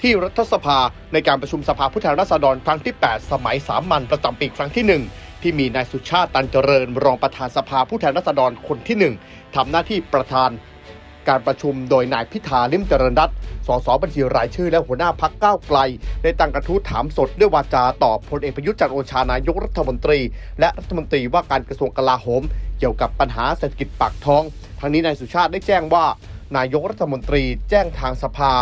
ที่รัฐสภาในการประชุมสภาผู้แทนราษฎรครั้งที่ 8 สมัยสามัญประจำปีครั้งที่ 1 ที่มีนายสุชาติตันเจริญ รองประธานสภาผู้แทนราษฎรคนที่ 1ทำหน้าที่ประธานการประชุมโดยนายพิธาลิมเจริญรัตน์สสบัญชีรายชื่อและหัวหน้าพักก้าวไกล ได้ตั้งกระทู้ถามสดด้วยวาจาต่อพลเอกประยุทธ์จันทร์โอชานายกรัฐมนตรี และรัฐมนตรีว่าการกระทรวงกลาโหม เกี่ยวกับปัญหาเศรษฐกิจปากท้อง ทั้งนี้นายสุชาติได้แจ้งว่านายกรัฐมนตรีแจ้งทางสภา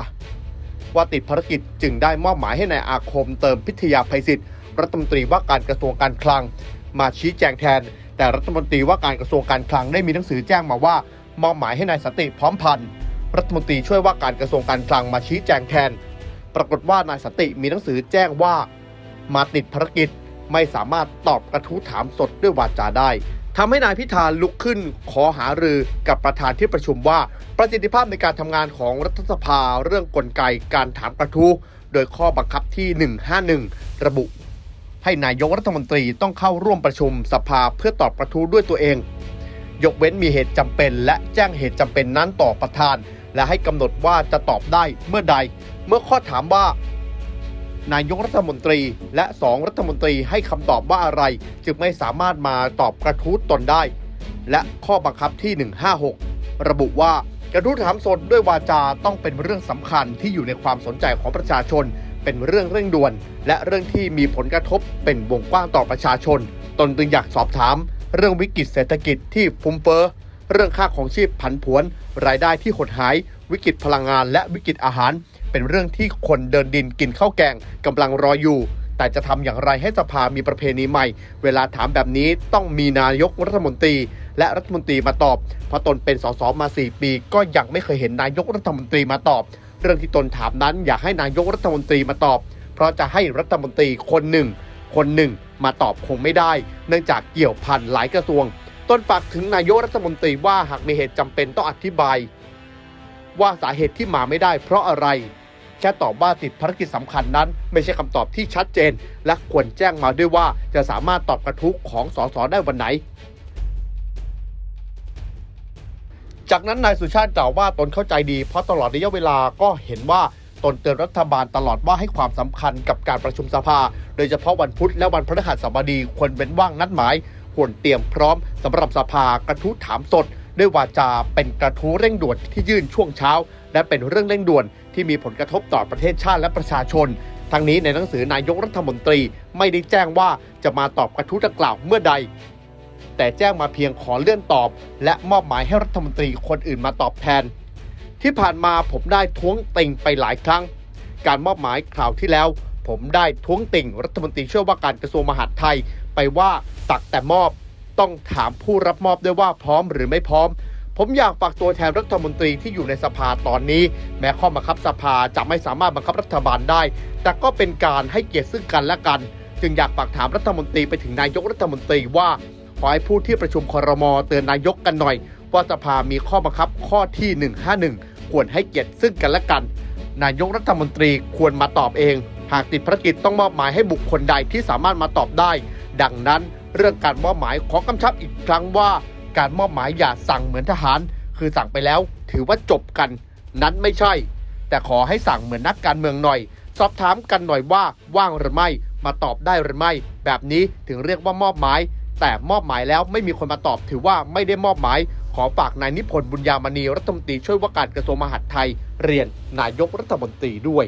ว่าติดภารกิจจึงได้มอบหมายให้นายอาคมเติมพิทยาภัยศิษย์รัฐมนตรีว่าการกระทรวงการคลัง มาชี้แจงแทน แต่รัฐมนตรีว่าการกระทรวงการคลังได้มีหนังสือแจ้งมาว่ามอบหมายให้นายสันติพร้อมพันธ์รัฐมนตรีช่วยว่าการกระทรวงการคลังมาชี้แจงแทน ปรากฏว่านายสันติมีหนังสือแจ้งว่า มาติดภารกิจไม่สามารถตอบกระทู้ถามสดด้วยวาจาได้ ทำให้นายพิธาลุกขึ้นขอหารือกับประธานที่ประชุมว่าประสิทธิภาพในการทำงานของรัฐสภาเรื่องกลไกการถามกระทู้โดยข้อบังคับที่ 151 ระบุ ให้นายกรัฐมนตรีต้องเข้าร่วมประชุมสภาเพื่อตอบกระทู้ด้วยตัวเอง ยกเว้นมีเหตุจำเป็น และแจ้งเหตุจำเป็นนั้นต่อประธาน และให้กำหนดว่าจะตอบได้เมื่อใด เมื่อข้อถามว่า นายกรัฐมนตรี และสองรัฐมนตรีให้คำตอบว่าอะไร จึงไม่สามารถมาตอบกระทู้ตนได้ และข้อบังคับที่ 156 ระบุว่ากระทู้ถามสดด้วยวาจาต้องเป็นเรื่องสำคัญที่อยู่ในความสนใจของประชาชน เป็นเรื่องเร่งด่วน และเรื่องที่มีผลกระทบเป็นวงกว้างต่อประชาชน ตนจึงอยากสอบถาม เรื่องวิกฤตเศรษฐกิจที่ฟุ่มเฟ้อเรื่องค่าของชีพผันผวน รายได้ที่หดหาย วิกฤตพลังงานและวิกฤตอาหาร เป็นเรื่องที่คนเดินดินกินข้าวแกงกำลังรออยู่ แต่จะทำอย่างไรให้สภามีประเพณีใหม่ เวลาถามแบบนี้ต้องมีนายกรัฐมนตรี และรัฐมนตรีมาตอบ เพราะตนเป็นสสมา 4 ปี ก็ยังไม่เคยเห็นนายกรัฐมนตรีมาตอบ เรื่องที่ตนถามนั้นอยากให้นายกรัฐมนตรีมาตอบ เพราะจะให้รัฐมนตรีคนหนึ่ง คนหนึ่งมาตอบคงไม่ได้ เนื่องจากเกี่ยวพันหลายกระทรวงต้นฝากถึงนายกรัฐมนตรีว่าหากมีเหตุจำเป็นต้องอธิบาย ว่าสาเหตุที่มาไม่ได้เพราะอะไร แค่ตอบว่าติดภารกิจสำคัญนั้น ไม่ใช่คำตอบที่ชัดเจน และควรแจ้งมาด้วยว่าจะสามารถตอบกระทุ้ของสสได้วันไหนจากนั้นนายสุชาติกล่าวว่าตนเข้าใจดี เพราะตลอดระยะเวลาก็เห็นว่าตนเตือนรัฐบาลตลอดว่าให้ความสำคัญกับการประชุมสภา โดยเฉพาะวันพุธและวันพฤหัสบดีควรเว้นว่างนัดหมาย ควรเตรียมพร้อมสำหรับสภากระทู้ถามสด ด้วยวาจาเป็นกระทู้เร่งด่วนที่ยื่นช่วงเช้า และเป็นเรื่องเร่งด่วนที่มีผลกระทบต่อประเทศชาติและประชาชน ทั้งนี้ในหนังสือนายกรัฐมนตรีไม่ได้แจ้งว่าจะมาตอบกระทู้ดังกล่าวเมื่อใด แต่แจ้งมาเพียงขอเลื่อนตอบ และมอบหมายให้รัฐมนตรีคนอื่นมาตอบแทน ที่ผ่านมาผมได้ท้วงติงไปหลายครั้ง การมอบหมายคราวที่แล้ว ผมได้ท้วงติงรัฐมนตรีช่วยว่าการกระทรวงมหาดไทยไปว่าสักแต่มอบ ต้องถามผู้รับมอบด้วยว่าพร้อมหรือไม่พร้อม ผมอยากฝากตัวแทนรัฐมนตรีที่อยู่ในสภาตอนนี้ แม้ข้อบังคับสภาจะไม่สามารถบังคับรัฐบาลได้ แต่ก็เป็นการให้เกียรติซึ่งกันและกัน จึงอยากฝากถามรัฐมนตรีไปถึงนายกรัฐมนตรีว่าขอให้ผู้ที่ประชุมคอรมอเตือนนายกกันหน่อย ว่าสภามีข้อบังคับข้อที่ 151 ควรให้เกียรติซึ่งกันและกัน นายกรัฐมนตรีควรมาตอบเอง หากติดภารกิจต้องมอบหมายให้บุคคลใดที่สามารถมาตอบได้ ดังนั้น เรื่องการมอบหมายขอกำชับอีกครั้งว่า การมอบหมายอย่าสั่งเหมือนทหาร คือสั่งไปแล้วถือว่าจบกัน นั้นไม่ใช่ แต่ขอให้สั่งเหมือนนักการเมืองหน่อย สอบถามกันหน่อยว่าว่างหรือไม่มาตอบได้หรือไม่ แบบนี้ถึงเรียกว่ามอบหมาย แต่มอบหมายแล้วไม่มีคนมาตอบถือว่าไม่ได้มอบหมาย ขอฝากนายนิพนธ์บุญญามณีรัฐมนตรีช่วยว่าการกระทรวงมหาดไทย เรียนนายกรัฐมนตรีด้วย